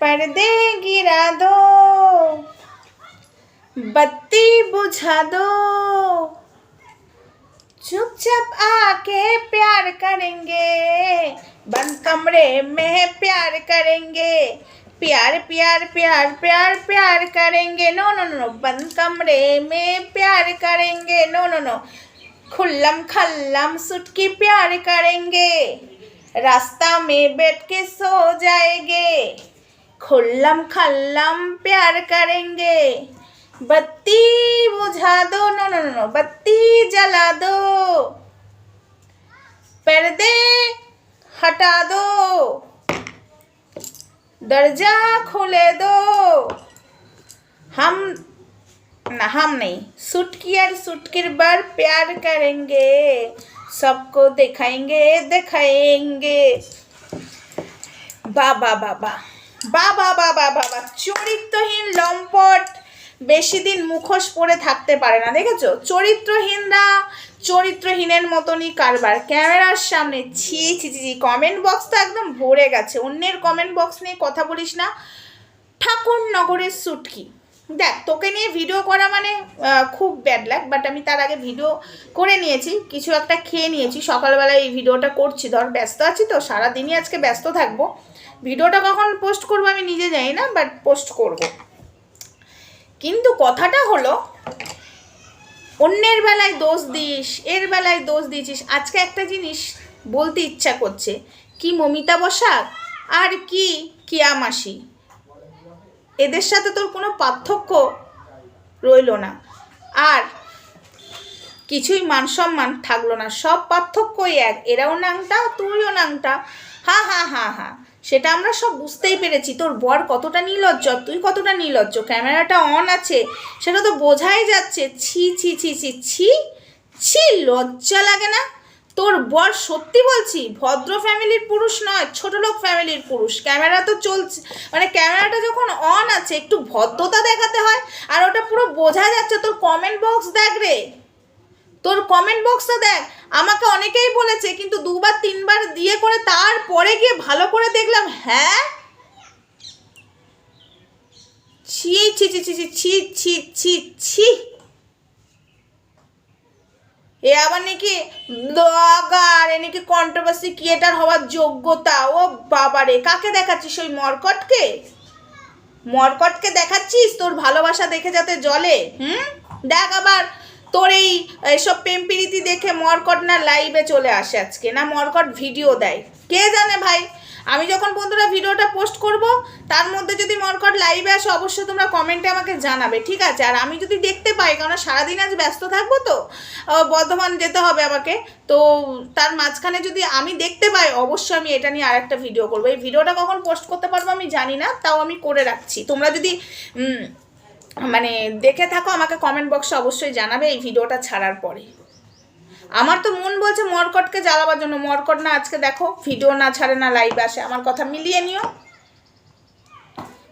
पर्दे गिरा दो। बत्ती बुझा दो। चुपचाप आके प्यार करेंगे। बंद कमरे में प्यार करेंगे। प्यार प्यार प्यार प्यार प्यार करेंगे। नो नो नो बंद कमरे में प्यार करेंगे। नो नो नो खुल्लम खल्लम सुटकी प्यार करेंगे। रास्ता में बैठ के सो जाएँगे। खुल्लम खल्लम प्यार करेंगे। बत्ती बुझा दो। नो नो नो बत्ती जला दो। पर्दे हटा दो। दर्जा खोले दो। हम, ना, हम नहीं, सुटकी और सुटकी बार प्यार करेंगे। सबको दिखाएँगे दिखाएँगे। बाबा बाबा বাবা বাবা বাবা চরিত্রহীন লম্পট বেশি দিন মুখোশ পরে থাকতে পারে না, দেখেছ? চরিত্রহীনরা চরিত্রহীনের মতনই কারবার। ক্যামেরার সামনে ছি ছি ছি কমেন্ট বক্স তো একদম ভরে গেছে। অন্যের কমেন্ট বক্স নিয়ে কথা বলিস না। ঠাকুর নগরের সুটকি। দেখ, তোকে নিয়ে ভিডিও করা মানে খুব ব্যাড লাগ বাট আমি তার আগে ভিডিও করে নিয়েছি, কিছু একটা খেয়ে নিয়েছি। সকালবেলায় এই ভিডিওটা করছি। ধর, ব্যস্ত আছি তো, সারাদিনই আজকে ব্যস্ত থাকব। ভিডিওটা কখন পোস্ট করব আমি নিজে জানি না বাট পোস্ট করব। কিন্তু কথাটা হলো, অন্যের বেলায় দোষ দিস, এর বেলায় দোষ দিয়েছিস। আজকে একটা জিনিস বলতে ইচ্ছা করছে। কি মমিতা বসাক? আর কি কিয়া মাসি এদের সাথে তোর কোনো পার্থক্য রইল না। আর কিছুই মান সম্মান থাকল না। সব পার্থক্যই এক। এরাও নাংটা তুইও নাংটা। হা হা হা হা। সেটা আমরা সব বুঝতেই পেরেছি। তোর বর কতটা নির্লজ্জ, তুই কতটা নির্লজ্জ? ক্যামেরাটা অন আছে। সেটা তো বোঝাই যাচ্ছে। ছি ছি ছি ছি ছি। ছি, লজ্জা লাগে না। তোর বর সত্যি বলছি, ভদ্র ফ্যামিলির পুরুষ নয়, ছোট লোক ফ্যামিলির পুরুষ। ক্যামেরা তো চলছে মানে ক্যামেরাটা যখন অন আছে, একটু ভদ্রতা দেখাতে হয়, আর ওটা পুরো বোঝা যাচ্ছে, তোর কমেন্ট বক্স দেখ রে। তোর কমেন্ট বক্সটা দেখ। আমাকে অনেকেই বলেছে, কিন্তু দুবার, তিনবার দিয়ে করে তারপরে গিয়ে ভালো করে দেখলাম হ্যাঁ? ছি ছি ছি ছি ছি ছি ছি ছি। এ আবার নাকি ব্লগার এ নাকি কন্ট্রোভার্সি ক্রিয়েটার হওয়ার যোগ্যতা। ও বাবারে, কাকে দেখাচ্ছিস ওই মরকটকে? মরকটকে দেখাচ্ছিস তোর ভালোবাসা দেখে যাতে জলে হুম? দেখ আবার তোর এই এসব প্রেম প্রীতি দেখে মরকট না লাইভে চলে আসে আজকে, না মরকট ভিডিও দেয়। কে জানে ভাই? আমি যখন বন্ধুরা ভিডিওটা পোস্ট করব, তার মধ্যে যদি মরকট লাইভে আসে, অবশ্যই তোমরা কমেন্টে আমাকে জানাবে, ঠিক আছে? আর আমি যদি দেখতে পাই কারণ সারাদিন আজ ব্যস্ত থাকব তো বর্ধমান যেতে হবে আমাকে, তো তার মাঝখানে যদি আমি দেখতে পাই, অবশ্যই আমি এটা নিয়ে আরেকটা ভিডিও করব। এই ভিডিওটা কখন পোস্ট করতে পারব আমি জানি না, তাও আমি করে রাখছি। তোমরা যদি মানে দেখে থাকো, আমাকে কমেন্ট বক্সে অবশ্যই জানাবে এই ভিডিওটা ছাড়ার পরে। আমার তো মন বলছে মরকটকে জ্বালাবার জন্য। মরকট না আজকে দেখো ভিডিও না ছাড়ে না লাইভ আসে। আমার কথা মিলিয়ে নিও।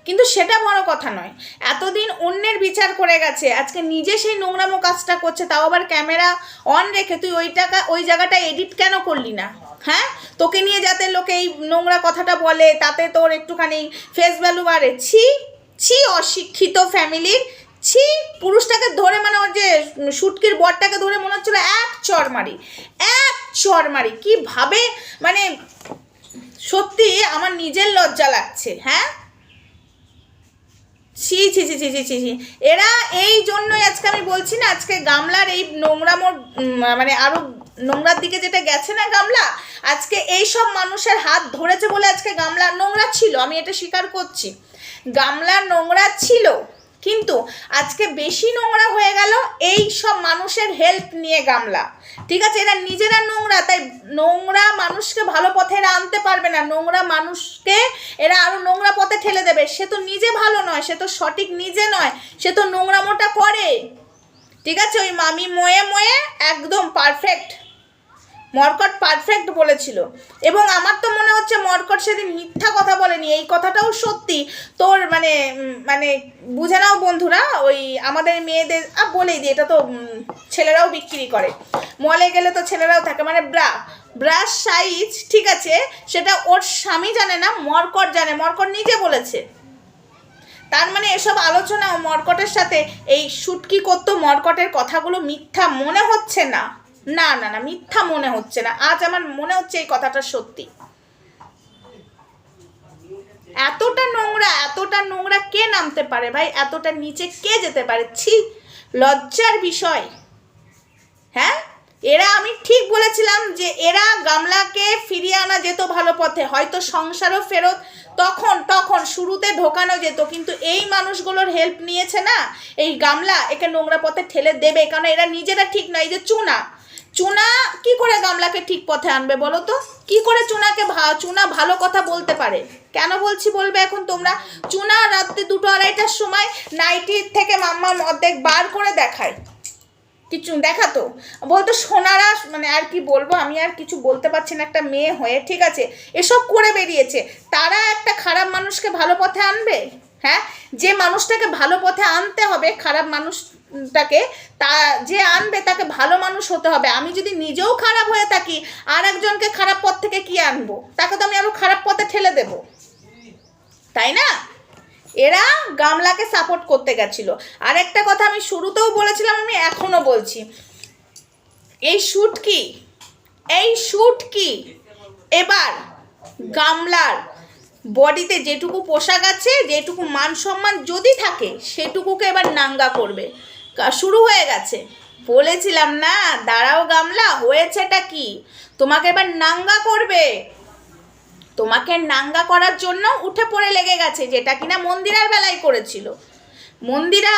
কিন্তু সেটা বড় কথা নয়। এতদিন অন্যের বিচার করে গেছে। আজকে নিজে সেই নোংরামো কাজটা করছে, তাও আবার ক্যামেরা অন রেখে তুই ওই টাকা, ওই জায়গাটা এডিট কেন করলি না? হ্যাঁ? তোকে নিয়ে যাতে লোকে এই নোংরা কথাটা বলে, তাতে তোর একটুখানি ফেস ভ্যালু বাড়ে। ছি ছি, অশিক্ষিত ফ্যামিলির পুরুষটাকে ধরে মানে ওর যে শুটকির বরটাকে ধরে মনে হচ্ছিল এক চর মারি এক চর মারি কীভাবে? মানে সত্যি আমার নিজের লজ্জা লাগছে হ্যাঁ? ছি ছি ছি ছি ছি ছি ছি। এরা এই জন্যই আজকে আমি বলছি না, আজকে গামলার এই নোংরামোর মানে আরও নোংরার দিকে যেটা গেছে না গামলা, আজকে এই সব মানুষের হাত ধরেছে বলে আজকে গামলা নোংরা ছিল, আমি এটা স্বীকার করছি। গামলা নোংরা ছিল কিন্তু আজকে বেশি নোংরা হয়ে গেল এই সব মানুষের হেল্প নিয়ে গামলা। ঠিক আছে, এরা নিজেরা নোংরা, তাই নোংরা মানুষকে ভালো পথে এরা আনতে পারবে না। নোংরা মানুষকে এরা আরও নোংরা পথে ঠেলে দেবে। সে তো নিজে ভালো নয়, সে তো সঠিক নিজে নয়, সে তো নোংরামোটা করে। ঠিক আছে, ওই মামি ময়ে ময়ে একদম পারফেক্ট মরকট পারফেক্ট বলেছিল। এবং আমার তো মনে হচ্ছে মর্কট সেদিন মিথ্যা কথা বলেনি। এই কথাটাও সত্যি। তোর মানে মানে বুঝে নাও বন্ধুরা, ওই আমাদের মেয়েদের আর বলেই দিই, এটা তো ছেলেরাও বিক্রি করে। মলে গেলে তো ছেলেরাও থাকে। মানে ব্রা, ব্রাশ সাইজ ঠিক আছে, সেটা ওর স্বামী জানে না, মর্কট জানে। মর্কট নিজে বলেছে। তার মানে এসব আলোচনা মর্কটের সাথে এই শুটকি করতো মর্কটের কথাগুলো মিথ্যা মনে হচ্ছে না। না না না, মিথ্যা মনে হচ্ছে না। আজ আমার মনে হচ্ছে এই কথাটা সত্যি। এতটা নোংরা এতটা নোংরা কে নামতে পারে ভাই? এতটা নিচে কে যেতে পারে? ছি, লজ্জার বিষয়। হ্যাঁ? এরা, আমি ঠিক বলেছিলাম যে এরা গামলাকে ফিরিয়ে আনা যেত ভালো পথে। হয়তো সংসারও ফেরত, তখন তখন শুরুতে ঢোকানো যেত, কিন্তু এই মানুষগুলোর হেল্প নিয়েছে না? এই গামলা একে নোংরা পথে ঠেলে দেবে কারণ এরা নিজেরা ঠিক নয় যে চুনা। চুনা কি করে গামলাকে ঠিক পথে আনবে বলো তো? কি করে চুনাকে চুনা ভালো কথা বলতে পারে? কেন বলছি বলবে এখন তোমরা? চুনা রাত্রি দুটো আড়াইটার সময় নাইটির থেকে মাম্মা অর্ধেক বার করে দেখায়। কিছু দেখাতো বলতো সোনারা মানে আর কি বলব, আমি আর কিছু বলতে পারছি না, একটা মেয়ে হয়ে, ঠিক আছে? এসব করে বেরিয়েছে। তারা একটা খারাপ মানুষকে ভালো পথে আনবে? হ্যাঁ? যে মানুষটাকে ভালো পথে আনতে হবে, খারাপ মানুষটাকে, তা যে আনবে তাকে ভালো মানুষ হতে হবে। আমি যদি নিজেও খারাপ হয়ে থাকি, আর একজনকে খারাপ পথ থেকে কি আনব? তাকে তো আমি আরও খারাপ পথে ঠেলে দেবো। তাই না? এরা গামলাকে সাপোর্ট করতে গেছিল। আর একটা কথা আমি শুরুতেও বলেছিলাম, আমি এখনও বলছি। এই শুট কি? এই শুট কি? এবার গামলার বডিতে যেটুকু পোশাক আছে, যেটুকু মান সম্মান যদি থাকে, সেটুকুকে এবার নাঙ্গা করবে। শুরু হয়ে গেছে। বলেছিলাম না, দাঁড়াও গামলা, হয়েছেটা কি? তোমাকে এবার নাঙ্গা করবে। তোমাকে নাঙ্গা করার জন্য উঠে পড়ে লেগে গেছে, যেটা কিনা মন্দিরার বেলায় করেছিল। মন্দিরা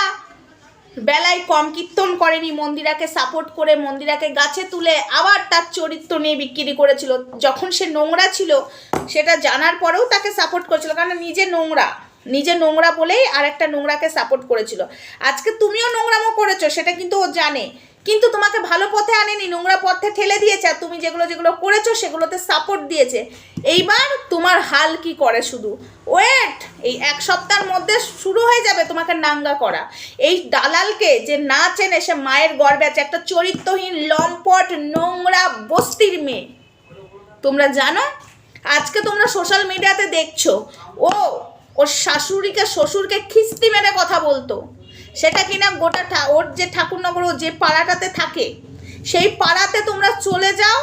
বেলায় কম কীর্তন করেনি মন্দিরাকে সাপোর্ট করে মন্দিরাকে গাছে তুলে আবার তার চরিত্র নিয়ে বিক্রি করেছিল। যখন সে নোংরা ছিল, সেটা জানার পরেও তাকে সাপোর্ট করেছিল। কারণ নিজে নোংরা। নিজে নোংরা বলেই আর একটা নোংরাকে সাপোর্ট করেছিল। আজকে তুমিও নোংরামো করেছ, সেটা কিন্তু ও জানে। কিন্তু তোমাকে ভালো পথে আনেনি, নোংরা পথে ঠেলে দিয়েছে আর তুমি যেগুলো যেগুলো করেছ সেগুলোতে সাপোর্ট দিয়েছে। এইবার তোমার হাল কি করে শুধু? ওয়েট এই এক সপ্তাহের মধ্যে শুরু হয়ে যাবে তোমাকে নাঙ্গা করা। এই দালালকে যে না চেনে সে মায়ের গর্বে আছে, একটা চরিত্রহীন, লম্পট, নোংরা, বস্তির মেয়ে। তোমরা জানো? আজকে তোমরা সোশ্যাল মিডিয়াতে দেখছ। ও ওর শাশুড়িকে, শ্বশুরকে খিস্তি মেরে কথা বলতো। সেটা কিনা গোটা ওর যে ঠাকুরনগর ও যে পাড়াটাতে থাকে, সেই পাড়াতে তোমরা চলে যাও,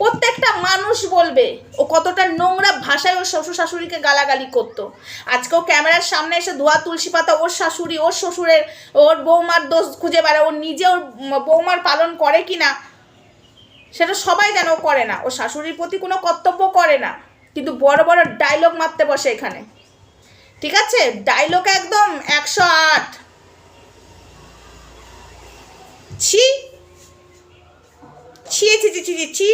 প্রত্যেকটা মানুষ বলবে ও কতটা নোংরা ভাষায় ওর শ্বশুর শাশুড়িকে গালাগালি করতো। আজকেও ক্যামেরার সামনে এসে ধোয়া তুলসী পাতা ওর শাশুড়ি, ওর শ্বশুরের, ওর বৌমার দোষ খুঁজে বেড়ায় ওর নিজে ওর বৌমার পালন করে কি না সেটা সবাই যেন ও করে না। ও শাশুড়ির প্রতি কোনো কর্তব্য করে না, কিন্তু বড় বড় ডায়লগ মারতে বসে এখানে। ঠিক আছে? ডায়লগ একদম একশো আট। ছি। ছি ছি ছি ছি ছি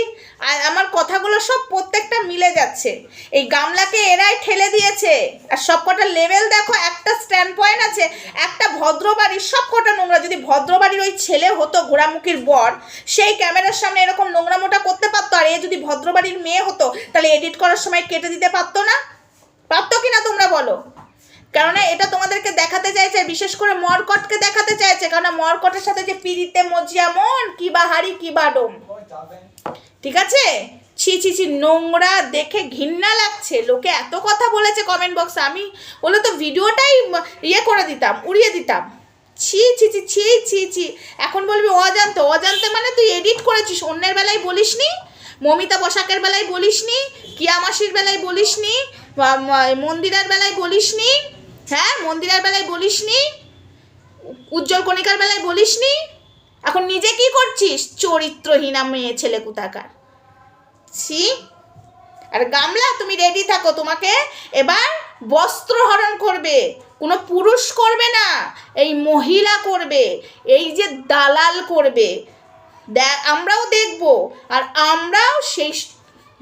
আর আমার কথাগুলো সব প্রত্যেকটা মিলে যাচ্ছে। এই গামলাকে এরাই ঠেলে দিয়েছে। আর সব কটা লেভেল দেখো, একটা স্ট্যান্ড পয়েন্ট আছে, একটা ভদ্রবাড়ির সব কটা নোংরা। যদি ভদ্রবাড়ির ওই ছেলে হতো ঘোড়ামুখীর বর, সেই ক্যামেরার সামনে এরকম নোংরা মোটা করতে পারতো। আর এ যদি ভদ্রবাড়ির মেয়ে হতো, তাহলে এডিট করার সময় কেটে দিতে পারতো না? পারতো কি না তোমরা বলো? কেননা এটা তোমাদেরকে দেখাতে চাইছে, বিশেষ করে মরকটকে দেখাতে চাইছে, কেননা মরকটের সাথে যে পিড়িতে মজিয়া মন, কি বা হাড়ি, কি বা ডোম। ঠিক আছে? ছি ছি ছি, নোংরা দেখে ঘৃণা লাগছে। লোকে এত কথা বলেছে কমেন্ট বক্সে আমি বলে তো ভিডিওটাই ইয়ে করে দিতাম, উড়িয়ে দিতাম। ছি ছি ছি ছি ছি ছি। এখন বলবি অজান্তে অজান্তে মানে তুই এডিট করেছিস, অন্যের বেলায় বলিস নি মমিতা পোশাকের বেলায় বলিসনি? কিয়ামাসির বেলায় বলিস নি মন্দিরার বেলায় বলিসনি? হ্যাঁ মন্দিরের বেলায় বলিসনি? উজ্জ্বল কণিকার বেলায় বলিস নি এখন নিজে কি করছিস? চরিত্রহীনা মেয়ে, ছেলে কুতাকার। ছি। আর গামলা, তুমি রেডি থাকো তোমাকে। এবার বস্ত্র হরণ করবে। কোনো পুরুষ করবে না, এই মহিলা করবে, এই যে দালাল করবে। দে- আমরাও দেখব। আর আমরাও সেই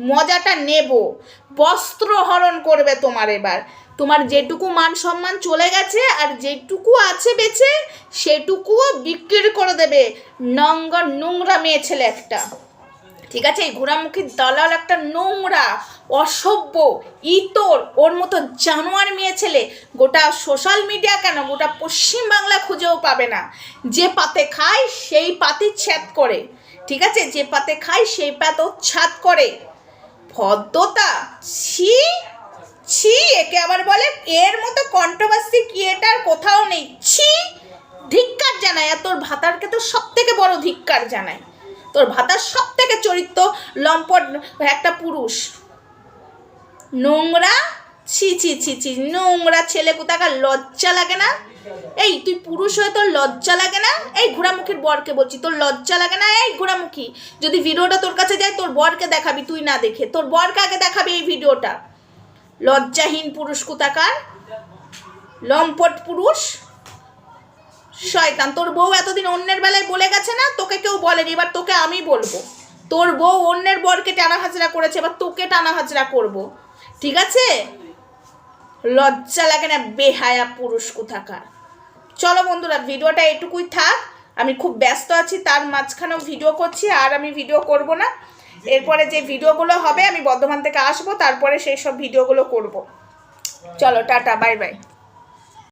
মজাটা নেব। বস্ত্র হরণ করবে তোমার এবার। তোমার যেটুকু মান সম্মান চলে গেছে আর যেটুকু আছে বেঁচে, সেটুকুও বিক্রি করে দেবে নঙ্গা নোংরা মেয়ে ছেলে একটা। ঠিক আছে? এই ঘোড়ামুখী দালাল একটা নোংরা, অসভ্য, ইতর, ওর মতো জানোয়ার মেয়ে ছেলে গোটা সোশ্যাল মিডিয়া কেন? গোটা পশ্চিম বাংলা খুঁজেও পাবে না। যে পাতে খায়, সেই পাতি ছ্যাদ করে। ঠিক আছে? যে পাতে খায়, সেই পাত ছাদ করে। ভদ্রতা? ছি ছি, একে আবার বলে, এর মতো কন্ট্রোভার্সি ক্রিয়েটার কোথাও নেই। ছি, ধিক্কার জানায়, আর তোর ভাতারকে তো সব থেকে বড় ধিক্কার জানায়। তোর ভাতার সব থেকে চরিত্র, লম্পট, একটা পুরুষ। নোংরা? ছি ছি ছি ছি, নোংরা ছেলে কোথাকার? লজ্জা লাগে না? এই, তুই পুরুষ হয়ে তোর লজ্জা লাগে না? এই ঘোড়ামুখীর বরকে বলছি, তোর লজ্জা লাগে না? এই ঘোড়ামুখী, যদি ভিডিওটা তোর কাছে যায়, তোর বরকে দেখাবি, তুই না দেখে। তোর বরকে আগে দেখাবি এই ভিডিওটা। লজ্জাহীন পুরুষ কোথাকার? লম্পট পুরুষ? শয়তান, তোর বউ এতদিন অন্যের বেলায় বলে গেছে না? তোকে কেউ বলেনি, এবার তোকে আমি বলব। তোর বউ অন্যের বরকে টানা হাজরা করেছে, এবার তোকে টানা হাজরা করব। ঠিক আছে? লজ্জা লাগে না, বেহায়া পুরুষ কোথাকার। চলো বন্ধুরা, ভিডিওটা এটুকুই থাক। আমি খুব ব্যস্ত আছি, তার মাঝখানেও ভিডিও করছি, আর আমি ভিডিও করব না। এরপরে যে ভিডিওগুলো হবে, আমি বর্ধমান থেকে আসব, তারপরে সেই সব ভিডিওগুলো করব। চলো, টাটা, বাই বাই।